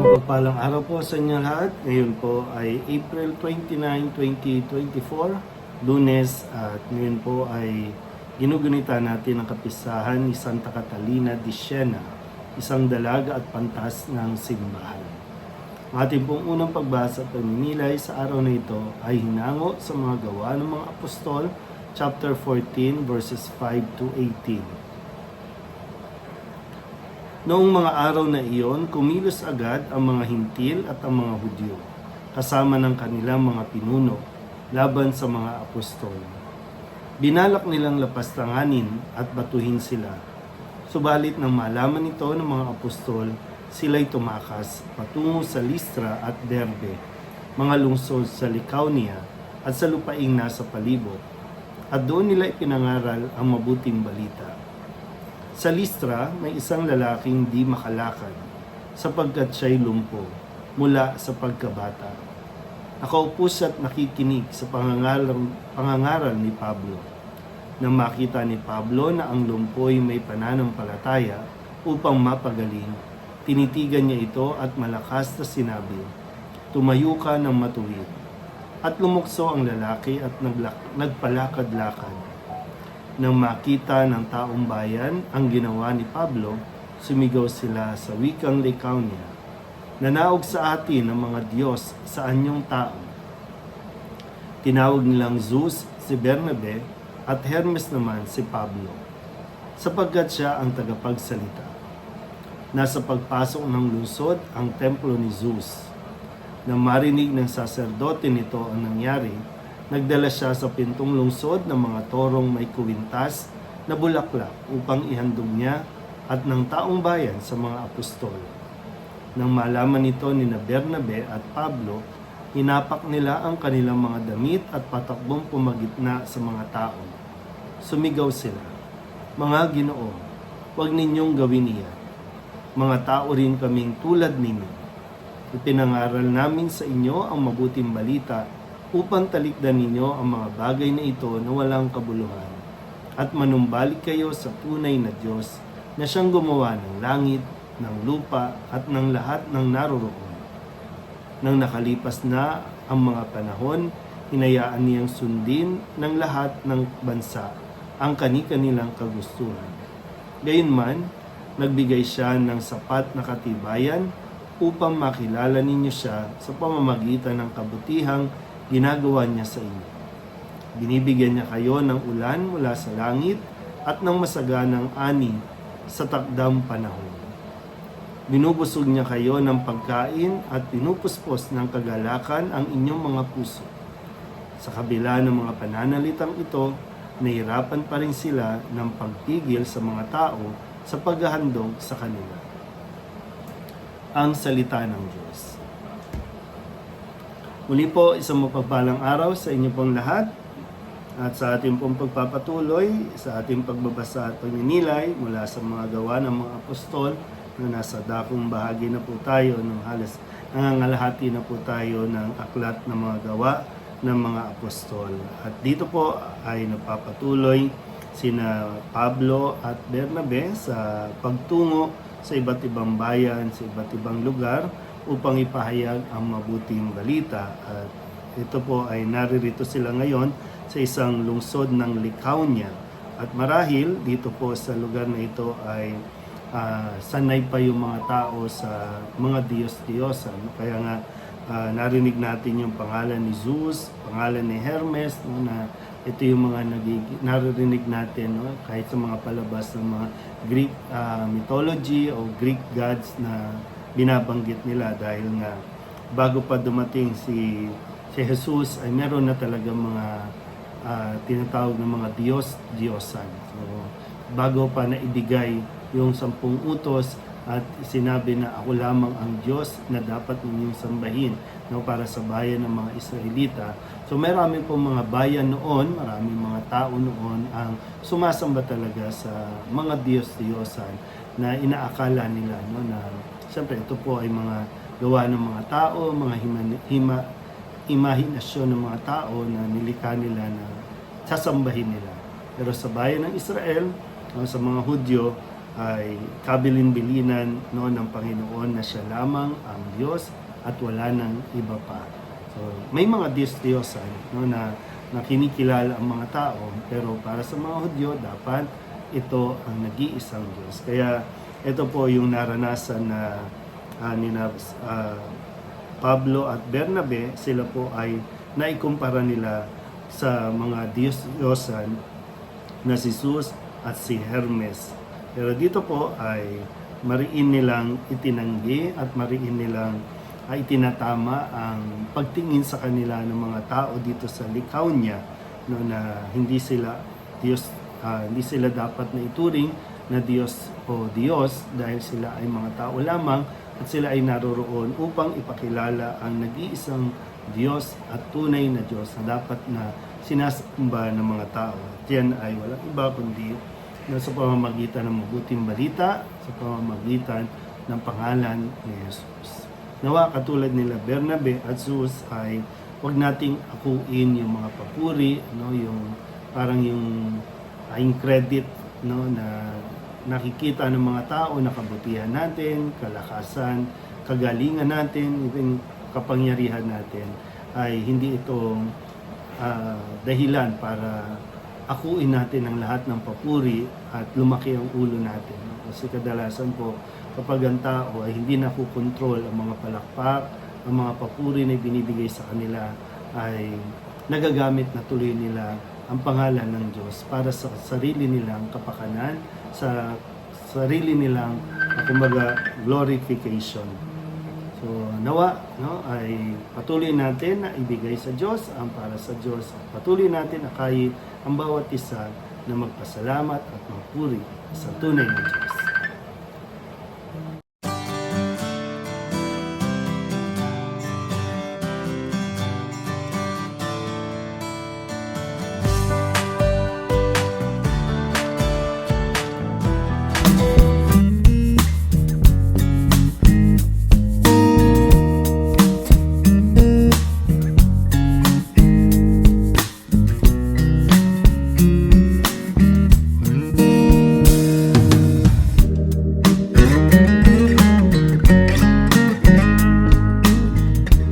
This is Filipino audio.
Mapagpalang araw po sa inyo lahat. Ngayon po ay April 29, 2024, lunes at ngayon po ay ginugunita natin ang kapisahan ni Santa Catalina de Siena, isang dalaga at pantas ng simbahan. Ang ating pong unang pagbasa at paninilay sa araw na ito ay hinango sa mga gawa ng mga apostol, chapter 14, verses 5 to 18. Noong mga araw na iyon, kumilos agad ang mga hintil at ang mga Hudyo, kasama ng kanilang mga pinuno, laban sa mga apostol. Binalak nilang lapastanganin at batuhin sila. Subalit nang malaman ito ng mga apostol, sila'y tumakas patungo sa Listra at Derbe, mga lungsod sa Lycaonia at sa lupaing nasa palibot. At doon nila ipinangaral ang mabuting balita. Sa Listra, may isang lalaking di makalakad sapagkat siya'y lumpo mula sa pagkabata. Nakaupo siya at nakikinig sa pangangaral, pangangaral ni Pablo. Nang makita ni Pablo na ang lumpo'y may pananampalataya upang mapagaling, tinitigan niya ito at malakas na sinabi, Tumayo ka ng matuwid. At lumukso ang lalaki at nagpalakad-lakad. Nang makita ng taong bayan ang ginawa ni Pablo, sumigaw sila sa wikang Lycaonia. Nanaog sa atin ang mga Diyos sa anyong tao. Tinawag nilang Zeus si Bernabe at Hermes naman si Pablo, sapagkat siya ang tagapagsalita. Nasa pagpasok ng lungsod ang templo ni Zeus. Nang marinig ng saserdote nito ang nangyari, nagdala siya sa pintong lungsod ng mga torong may kuwintas na bulaklak upang ihandog niya at ng taong bayan sa mga apostol. Nang malaman nito ni na Bernabe at Pablo, hinapak nila ang kanilang mga damit at patakbong pumagitna sa mga tao. Sumigaw sila, Mga ginoo, huwag ninyong gawin iyan. Mga tao rin kaming tulad ninyo. Ipinangaral namin sa inyo ang mabuting balita upang talikdan ninyo ang mga bagay na ito na walang kabuluhan at manumbalik kayo sa tunay na Diyos na siyang gumawa ng langit, ng lupa at ng lahat ng naroroon. Nang nakalipas na ang mga panahon, hinayaan niyang sundin ng lahat ng bansa ang kani-kanilang kagustuhan. Gayunman, nagbigay siya ng sapat na katibayan upang makilala ninyo siya sa pamamagitan ng kabutihang ginagawa niya sa inyo. Binibigyan niya kayo ng ulan mula sa langit at ng masaganang ani sa takdang panahon. Binubusog niya kayo ng pagkain at pinupuspos ng kagalakan ang inyong mga puso. Sa kabila ng mga pananalitang ito, nahirapan pa rin sila ng pagpigil sa mga tao sa paghahandog sa kanila. Ang Salita ng Diyos. Muli po, isang mapagpalang araw sa inyo pong lahat at sa ating pong pagpapatuloy sa ating pagbabasa at pagninilay mula sa mga gawa ng mga apostol na nasa dakong bahagi na po tayo ng halos nangangalahati na po tayo ng aklat ng mga gawa ng mga apostol. At dito po ay napapatuloy sina Pablo at Bernabe sa pagtungo sa iba't ibang bayan, sa iba't ibang lugar upang ipahayag ang mabuting balita. At ito po ay naririto sila ngayon sa isang lungsod ng Lycaonia. At marahil dito po sa lugar na ito ay ah, sanay pa yung mga tao sa mga Diyos-Diyosan. Kaya nga ah, narinig natin yung pangalan ni Zeus, pangalan ni Hermes, no, na ito yung mga nagig naririnig natin no, kahit sa mga palabas ng mga Greek ah, mythology o Greek gods na binabanggit nila dahil nga bago pa dumating si si Jesus ay meron na talaga mga ah, tinatawag ng mga Diyos, Diyosan. So, bago pa naibigay yung sampung utos at sinabi na ako lamang ang Diyos na dapat ninyong sambahin no, para sa bayan ng mga Israelita. So marami po mga bayan noon, maraming mga tao noon ang sumasamba talaga sa mga Diyos-Diyosan na inaakala nila no, na siyempre ito po ay mga gawa ng mga tao, mga hima, hima, imahinasyon ng mga tao na nilikha nila na sasambahin nila. Pero sa bayan ng Israel, sa mga Hudyo, ay kabilin-bilinan no, ng Panginoon na siya lamang ang Diyos at wala nang iba pa. So, may mga Diyos-Diyosan no, na, na kinikilala ang mga tao, pero para sa mga Hudyo, dapat ito ang nag-iisang Diyos. Kaya ito po yung naranasan na uh, ni ah, Pablo at Bernabe, sila po ay naikumpara nila sa mga Diyos-Diyosan na si Zeus at si Hermes. Pero dito po ay mariin nilang itinanggi at mariin nilang ay tinatama ang pagtingin sa kanila ng mga tao dito sa Lycaonia no, na hindi sila Diyos ah, hindi sila dapat na ituring na Diyos o Diyos dahil sila ay mga tao lamang at sila ay naroroon upang ipakilala ang nag-iisang Diyos at tunay na Diyos na dapat na sinasamba ng mga tao. At yan ay walang iba kundi na sa pamamagitan ng mabuting balita, sa pamamagitan ng pangalan ni Jesus. Nawa katulad nila Bernabe at Zeus ay wag nating akuin yung mga papuri, no, yung parang yung aing credit no na nakikita ng mga tao na kabutihan natin, kalakasan, kagalingan natin, even kapangyarihan natin ay hindi ito ah, dahilan para akuin natin ang lahat ng papuri at lumaki ang ulo natin. Kasi kadalasan po, kapag ang tao ay hindi nakukontrol ang mga palakpak, ang mga papuri na binibigay sa kanila ay nagagamit na tuloy nila ang pangalan ng Diyos para sa sarili nilang kapakanan, sa sarili nilang, ah, kumbaga, glorification. So, nawa, no, ay patuloy natin na ibigay sa Diyos ang para sa Diyos. Patuloy natin akayin ang bawat isa na magpasalamat at magpuri sa tunay na Diyos.